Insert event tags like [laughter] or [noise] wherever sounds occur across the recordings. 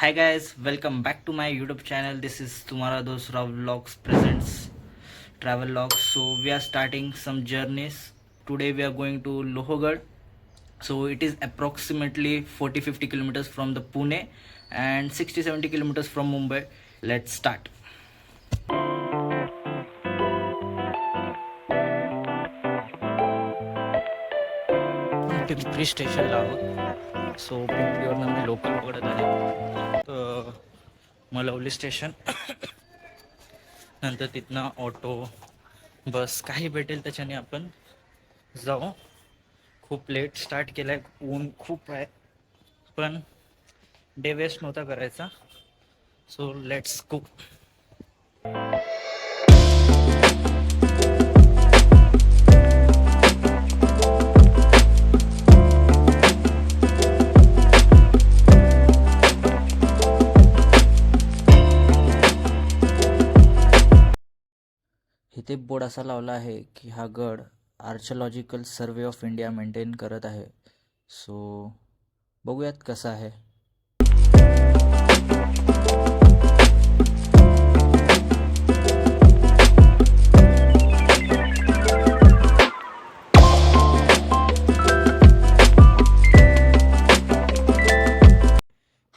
hi guys welcome back to my youtube channel. This is tumara dosra vlogs presents travel logs. So we are starting some journeys. Today we are going to lohogarh so it is approximately 40 50 kilometers from the pune and 60 70 kilometers from mumbai. Let's start. Station so पिंपरीवरनं मी local पकडत आहे तर Malavli station. नंतर तिथनं auto bus काही भेटेल त्याच्याने आपण जाऊ. खूप लेट स्टार्ट केलं आहे ऊन खूप आहे. पण डे वेस्ट नव्हता करायचा. सो लेट्स गो इथे बोर्ड असा लावला आहे की हा गड archaeological survey of India maintain करत आहे. सो बघूयात कसा आहे.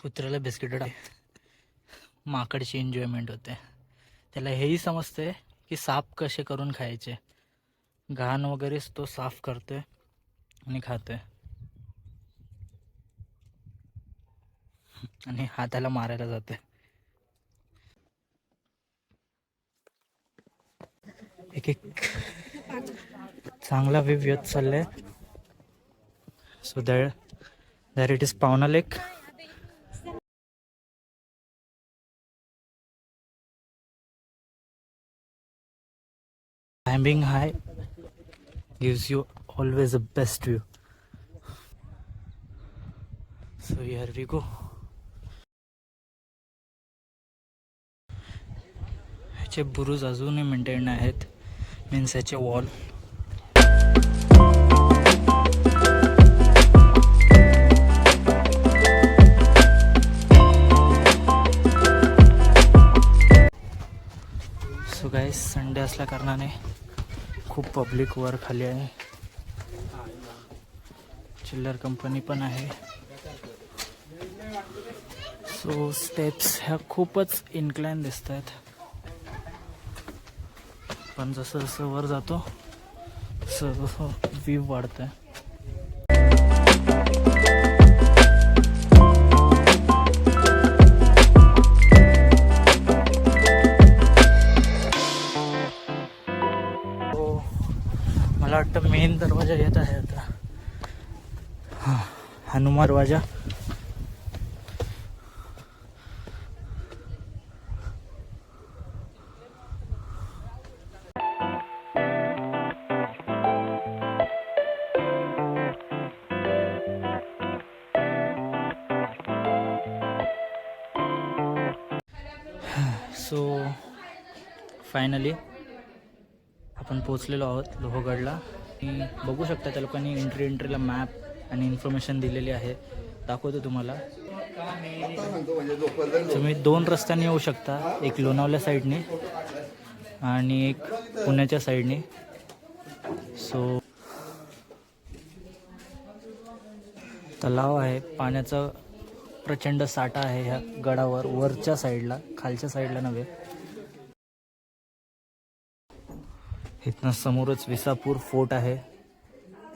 कुत्र्याला बिस्किट माकडची एन्जॉयमेंट होते. त्याला हेही समजते की साफ कसे करून खायचे? घाण वगैरेच तो साफ करतोय आणि खातोय. आणि हाताला मारायला जाते एक एक चांगला व्ह्यू येत चाललाय. So that that it is Pawna lake. Climbing high gives you always the best view so here we go ह्याचे बुरुज अजूनही मेंटेन आहेत मीन्स ह्याचे वॉल सो गाईस संडे असल्या कारणाने खूप पब्लिक वर खाली आहे. चिल्लर कंपनी पण आहे. सो स्टेप्स ह्या खूपच इन्क्लाइन दिसत आहेत पण जसं जसं वर जातो तसं जसं व्ह्यू वाढत आहे मला वाटतं मेन दरवाजा येत आहे आता. हां हनुमान दरवाजा. सो फायनली आपण पोचलेलो आहोत लोहगडला. आणि बघू शकता त्या लोकांनी एंट्री एंट्रीला मॅप आणि इन्फॉर्मेशन दिलेली आहे. दाखवतो तुम्हाला. तुम्ही दोन रस्त्याने येऊ शकता. एक लोणावल्या साईडने आणि एक पुण्याच्या साईडने सो तलाव आहे. पाण्याचा प्रचंड साठा आहे ह्या गडावर वरच्या साईडला खालच्या साईडला नव्हे. इथनं समोरच विसापूर फोर्ट आहे.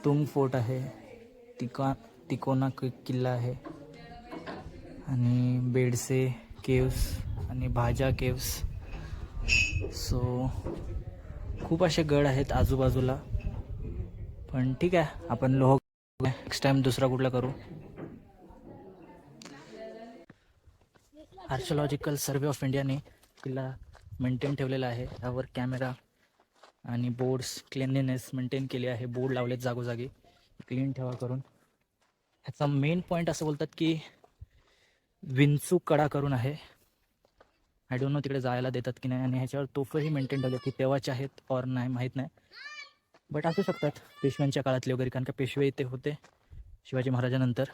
तुंग फोर्ट आहे. तिका तिकोना कि- किल्ला आहे. आणि बेडसे केव्स आणि भाजा केव्स. सो खूप असे गड आहेत आजूबाजूला. पण ठीक आहे आपण लोह नेक्स्ट टाइम दुसरा कुठला करू. आर्किओलॉजिकल सर्वे ऑफ इंडियाने किल्ला मेंटेन ठेवलेला आहे. त्यावर कॅमेरा आणि बोर्ड्स क्लिनलीनेस मेंटेन केली आहे. बोर्ड लावलेत जागोजागी. क्लीन ठेवा करून. ह्याचा मेन पॉईंट असं बोलतात की विंचू कडा करून आहे. आय डोंट नो तिकडे जायला देतात की नाही. आणि ह्याच्यावर तोफही मेंटेन ठेवले की तेव्हाचे आहेत और नाही माहीत नाही. बट असू शकतात. पेशव्यांच्या काळातले वगैरे कारण का पेशवे इथे होते शिवाजी महाराजानंतर.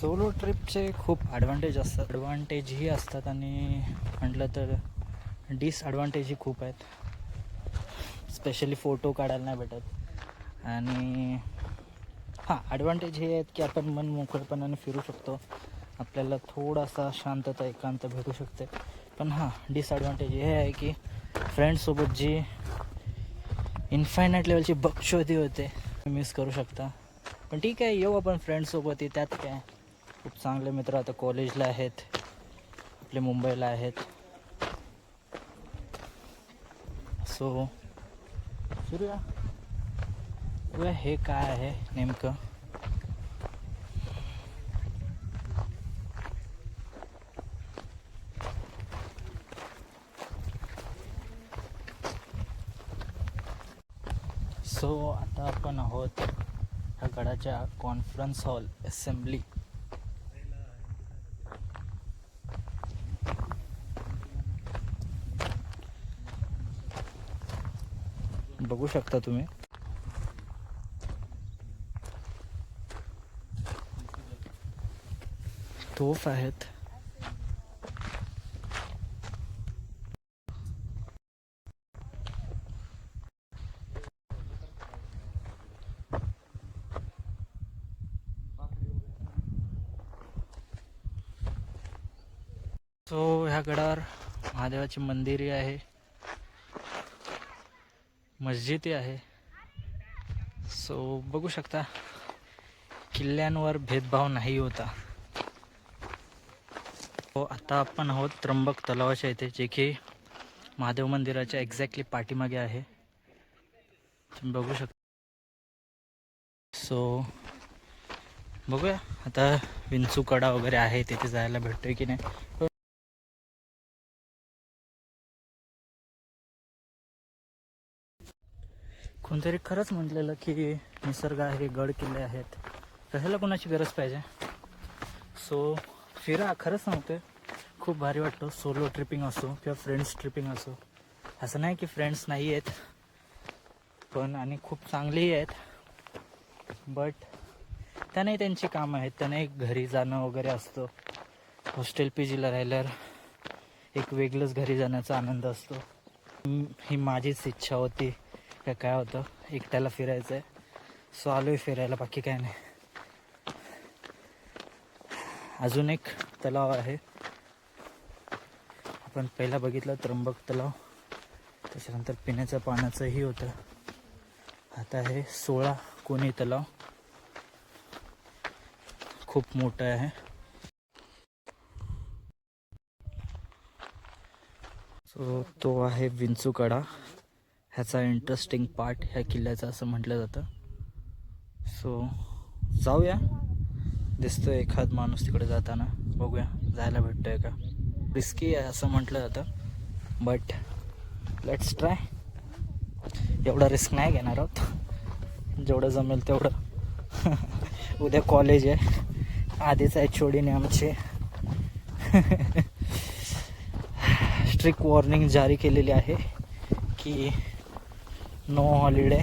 सोलो ट्रिपचे खूप ॲडव्हान्टेज असतात. ॲडव्हान्टेजही असतात आणि म्हटलं तर डिसॲडव्हान्टेजही खूप आहेत. स्पेशली फोटो काढायला नाही भेटत. आणि हां ॲडव्हान्टेज हे आहेत की आपण मन मोकळपणाने फिरू शकतो. आपल्याला थोडासा शांतता एकांत भेटू शकते. पण हां डिसॲडव्हान्टेज हे आहे की फ्रेंड्ससोबत जी इन्फायनाईट लेवलची बक्षोदी होते मिस करू शकता. पण ठीक आहे येऊ आपण फ्रेंडसोबत त्यात काय? खूप चांगले मित्र आता कॉलेजला आहेत. आपले मुंबईला आहेत. सो सूर्या. बघूया हे काय आहे नेमकं. सो आता आपण आहोत ह्या गडाच्या कॉन्फरन्स हॉल असेंब्ली बघू शकता तुम्ही. तोफ आहेत. सो ह्या गडावर महादेवाची मंदिरही आहे. मस्जिदही आहे. सो बघू शकता किल्ल्यांवर भेदभाव नाही होता. हो आता आपण आहोत त्र्यंबक तलावाच्या इथे जे की महादेव मंदिराच्या एक्झॅक्टली पाठीमागे आहे. तुम्ही बघू शकता. सो बघूया. आता विंचू कडा वगैरे आहे तिथे जायला भेटतोय की नाही. कोणतरी खरंच म्हटलेलं की निसर्ग आहे गड किल्ले आहेत. कशाला कोणाची गरज पाहिजे? सो फिरा खरंच सांगतोय खूप भारी वाटतं. सोलो ट्रिपिंग असो किंवा फ्रेंड्स ट्रिपिंग असो. असं नाही की फ्रेंड्स नाही आहेत पण आणि खूप चांगलेही आहेत. बट त्यांनाही त्यांची कामं आहेत. त्यांनाही घरी जाणं वगैरे असतं. हॉस्टेल पी जीला राहिल्यावर एक वेगळंच घरी जाण्याचा आनंद असतो. ही माझीच इच्छा होती. का काय होतं? एकट्याला फिरायचं आहे सो आलोय फिरायला बाकी काय नाही. अजून एक तलाव आहे. आपण पहिला बघितलं त्र्यंबक तलाव. त्याच्यानंतर पिण्याच्या पाण्याचंही होतं. आता आहे सोळा कोणी तलाव. खूप मोठं आहे. सो तो आहे विंचूकडा. ह्याचा इंटरेस्टिंग पार्ट ह्या किल्ल्याचा असं म्हटलं जातं. सो जाऊया. दिसतोय एखाद माणूस तिकडे जाताना. बघूया जायला भेटतोय का? रिस्की आहे असं म्हटलं जातं. बट लेट्स ट्राय एवढा रिस्क नाही घेणार आहोत. जेवढं जमेल तेवढं. [laughs] उद्या कॉलेज आहे. आधीच एच छोडीने आमचे [laughs] स्ट्रिक्ट वॉर्निंग जारी केलेली आहे की no holiday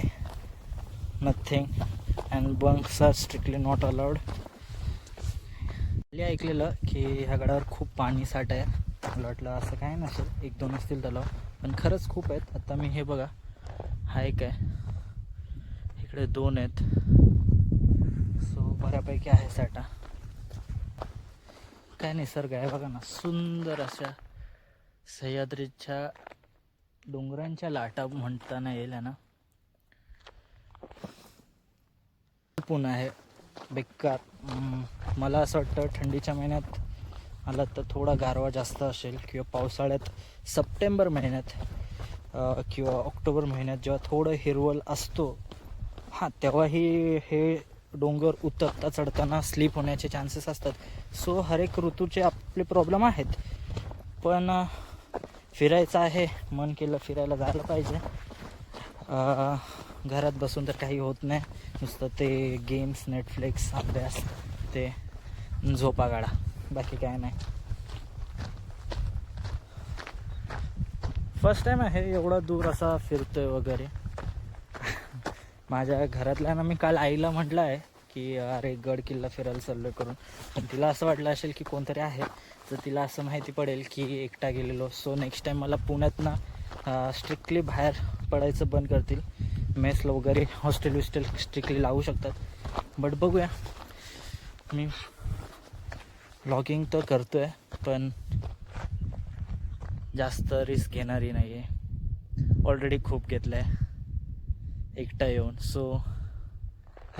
nothing and bunks are strictly not allowed मी ऐकलेलं की ह्या गडावर खूप पाणी साठ आहे. मला वाटलं असं काय नसेल. एक दोन असतील तलाव. पण खरंच खूप आहेत. आता मी हे बघा. हा एक आहे. इकडे दोन आहेत. सो बऱ्यापैकी आहे साठा. काय निसर्ग आहे बघा ना. सुंदर अशा सह्याद्रीच्या डोंगरांच्या लाटा म्हणताना येईल ना? पुन्हा आहे बेकार. मला असं वाटतं थंडीच्या महिन्यात आला तर थोडा गारवा जास्त असेल किंवा पावसाळ्यात सप्टेंबर महिन्यात किंवा ऑक्टोबर महिन्यात जेव्हा थोडं हिरवल असतो हां तेव्हाही हे डोंगर उतरता चढताना स्लीप होण्याचे चान्सेस असतात. सो हर एक ऋतूचे आपले प्रॉब्लेम आहेत. पण फिरायचं आहे. मन केलं फिरायला जायला पाहिजे. घरात बसून तर काही होत नाही. नुसतं ते गेम्स नेटफ्लिक्स अभ्यास ते झोपा गाडा बाकी काय नाही. फर्स्ट टाईम आहे एवढा दूर असा फिरतोय वगैरे. [laughs] माझ्या घरातल्या ना मी काल आईला म्हटलं आहे की अरे गड किल्ला फिरायला चाललो करून. पण तिला असं वाटलं असेल की कोणतरी आहे. तर तिला असं माहिती पडेल की एकटा गेलेलो. सो नेक्स्ट टाईम मला पुण्यातनं स्ट्रिक्टली बाहेर पडायचं बंद करतील. मेसला वगैरे हॉस्टेल विस्टेल स्ट्रिक्टली लावू शकतात. बट बघूया. मी लॉगिंग तर करतो आहे पण जास्त रिस्क घेणारी नाही आहे ऑलरेडी खूप घेतलं आहे एकटा येऊन. So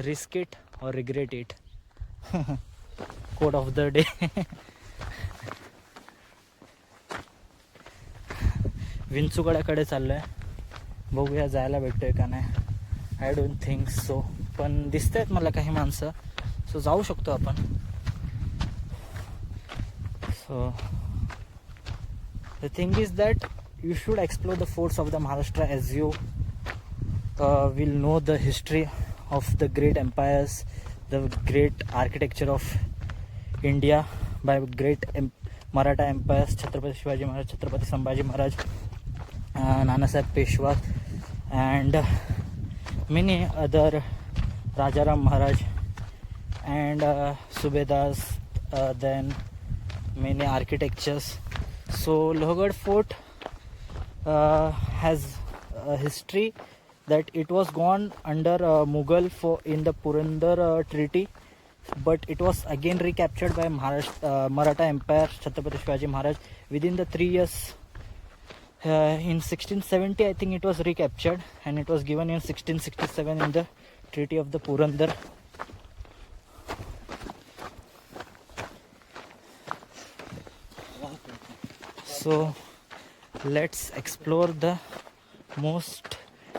risk it or regret it code of the day विंचुकड्याकडे चाललो आहे बघूया जायला भेटतोय का नाही. आय डोंट थिंक सो पण दिसत आहेत मला काही माणसं. सो जाऊ शकतो आपण. So the thing is that you should explore the forts of the Maharashtra as you will know the history of the great empires, the great architecture of India by great em- Maratha empires, Chhatrapati Shivaji Maharaj, Chhatrapati Sambhaji Maharaj, uh, Nanasaheb Peshwa, and many other Rajaram Maharaj and uh, Subedars, uh, then many architectures. So Lohgad Fort uh, has a history that it was gone under uh, Mughal for in the Purandar uh, Treaty, but it was again recaptured by Maharashtra, uh, Maratha Empire, Chhatrapati Shivaji Maharaj. Within the three years, in 1670, I think it was recaptured, and it was given in 1667 in the Treaty of the Purandar. So, let's explore the most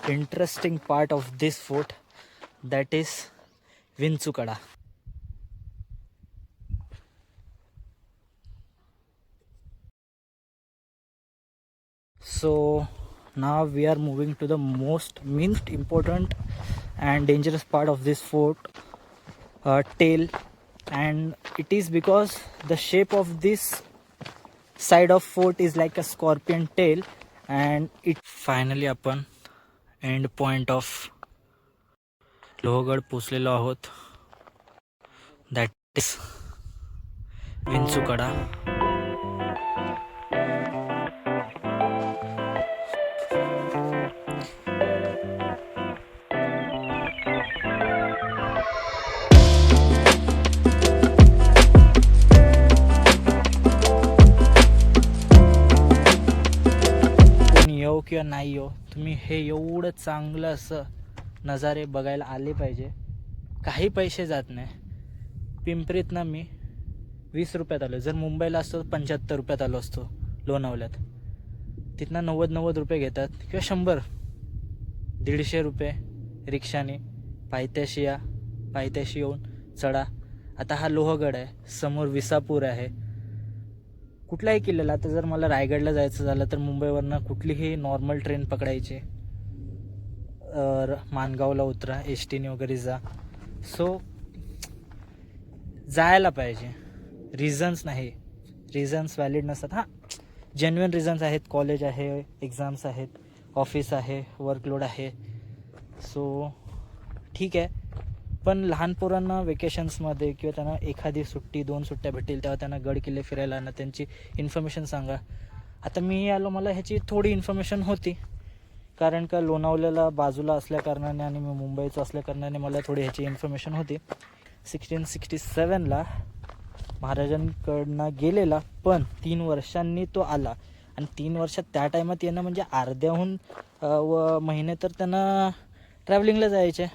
interesting part of this fort that is Vinsukada. So now we are moving to the most most important and dangerous part of this fort uh, tail and it is because the shape of this side of fort is like a scorpion tail and it finally upon end point of Lohgad पोचलेलो आहोत. That is Vinchukada. येऊ किंवा नाही हो तुम्ही हे एवढं चांगलं असं नजारे बघायला आले पाहिजे. काही पैसे जात नाही. पिंपरीतनं मी वीस रुपयात आलो. जर मुंबईला असतो पंच्याहत्तर रुपयात आलो असतो लोणावल्यात तिथनं नव्वद नव्वद रुपये घेतात किंवा शंभर. दीडशे रुपये रिक्षाने. पायथ्याशी या पायथ्याशी येऊन चढा. आता हा लोहगड आहे. समोर विसापूर आहे. कुठल्याही किल्ल्याला आता जर मला रायगडला जायचं झालं तर मुंबईवरनं कुठलीही नॉर्मल ट्रेन पकडायची. मानगावला माणगावला उतरा एस टीने वगैरे जा. सो जायला पाहिजे. रिझन्स नाही. रिझन्स व्हॅलिड नसतात. हां जेन्युन रिझन्स आहेत. कॉलेज आहे एक्झाम्स आहेत. ऑफिस आहे वर्कलोड आहे. सो ठीक आहे. पण लहान पोरांना वेकेशन्समध्ये किंवा त्यांना एखादी सुट्टी दोन सुट्ट्या भेटतील तेव्हा त्यांना गड किल्ले फिरायला ना त्यांची इन्फॉर्मेशन सांगा. आता मी आलो मला ह्याची थोडी इन्फॉर्मेशन होती. कारण का लोणावल्याला बाजूला असल्याकारणाने आणि मी मुंबईचं असल्याकारणाने मला थोडी ह्याची इन्फॉर्मेशन होती. सिक्स्टीन सिक्स्टी सेवनला महाराजांकडनं गेलेला पण तीन वर्षांनी तो आला. आणि तीन वर्षात त्या टायमात येणं म्हणजे अर्ध्याहून व महिने तर त्यांना ट्रॅव्हलिंगला जायचे.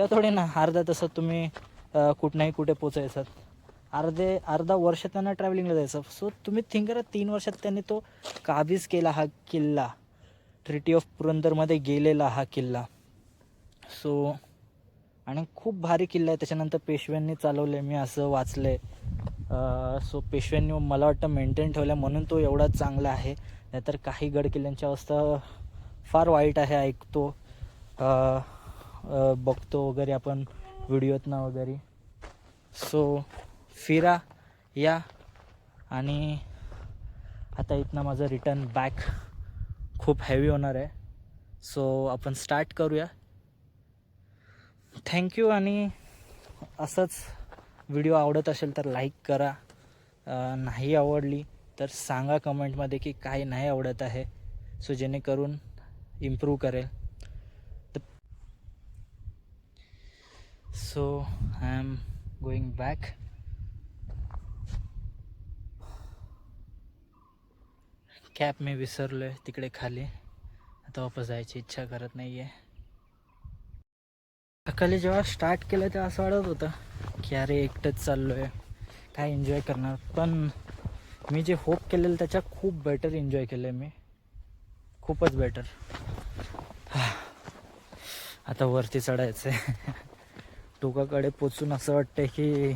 तेव्हा थोडे ना अर्धा तासात तुम्ही अ, कुठनंही कुठे पोचायचात. अर्धे अर्धा वर्ष त्यांना ट्रॅव्हलिंगला जायचं. सो तुम्ही थिंक करा तीन वर्षात त्यांनी तो काबीज केला हा किल्ला. ट्रिटी ऑफ पुरंदरमध्ये गेलेला हा किल्ला. सो आणि खूप भारी किल्ला आहे. त्याच्यानंतर पेशव्यांनी चालवले मी असं वाचलंय. सो पेशव्यांनी मला वाटतं मेंटेन ठेवलं म्हणून तो एवढा चांगला आहे. नाहीतर काही गड किल्ल्यांची अवस्था फार वाईट आहे ऐकतो. बघतो वगैरे आपण व्हिडिओतनं वगैरे. सो फिरा या. आणि आता इथनं माझं रिटर्न बॅक खूप हॅवी होणार आहे. सो आपण स्टार्ट करूया. थँक्यू आणि असंच व्हिडिओ आवडत असेल तर लाईक करा. नाही आवडली तर सांगा कमेंटमध्ये की काय नाही आवडत आहे. सो जेणेकरून इम्प्रूव्ह करेल. So I am going back cap मी विसरलो आहे तिकडे खाली. आता वापस जायची इच्छा करत नाही आहे सकाळी जेव्हा स्टार्ट केलं तेव्हा असं वाटत होतं की अरे एकटंच चाललो आहे काय एन्जॉय करणार? पण मी जे होप केलेलं त्याच्या खूप बेटर एन्जॉय केलं आहे मी. खूपच बेटर [sighs] आता वरती चढायचं आहे [laughs] टोकाकडे पोचून असं वाटतंय की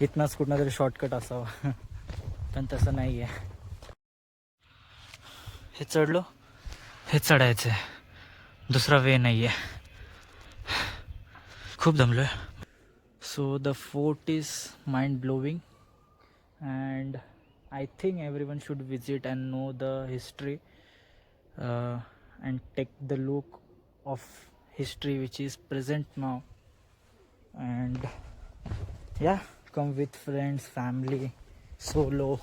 इथनंच कुठनं तरी शॉर्टकट असावा. [laughs] पण तसं नाही आहे हे चढलो. हे चढायचं आहे दुसरा वे नाही आहे खूप दमलो आहे so the fort is mind blowing and I think everyone should visit and know the history and take the look of history which is present now and ya come with friends family solo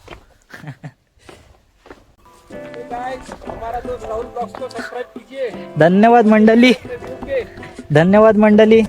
धन्यवाद मंडली. धन्यवाद मंडली.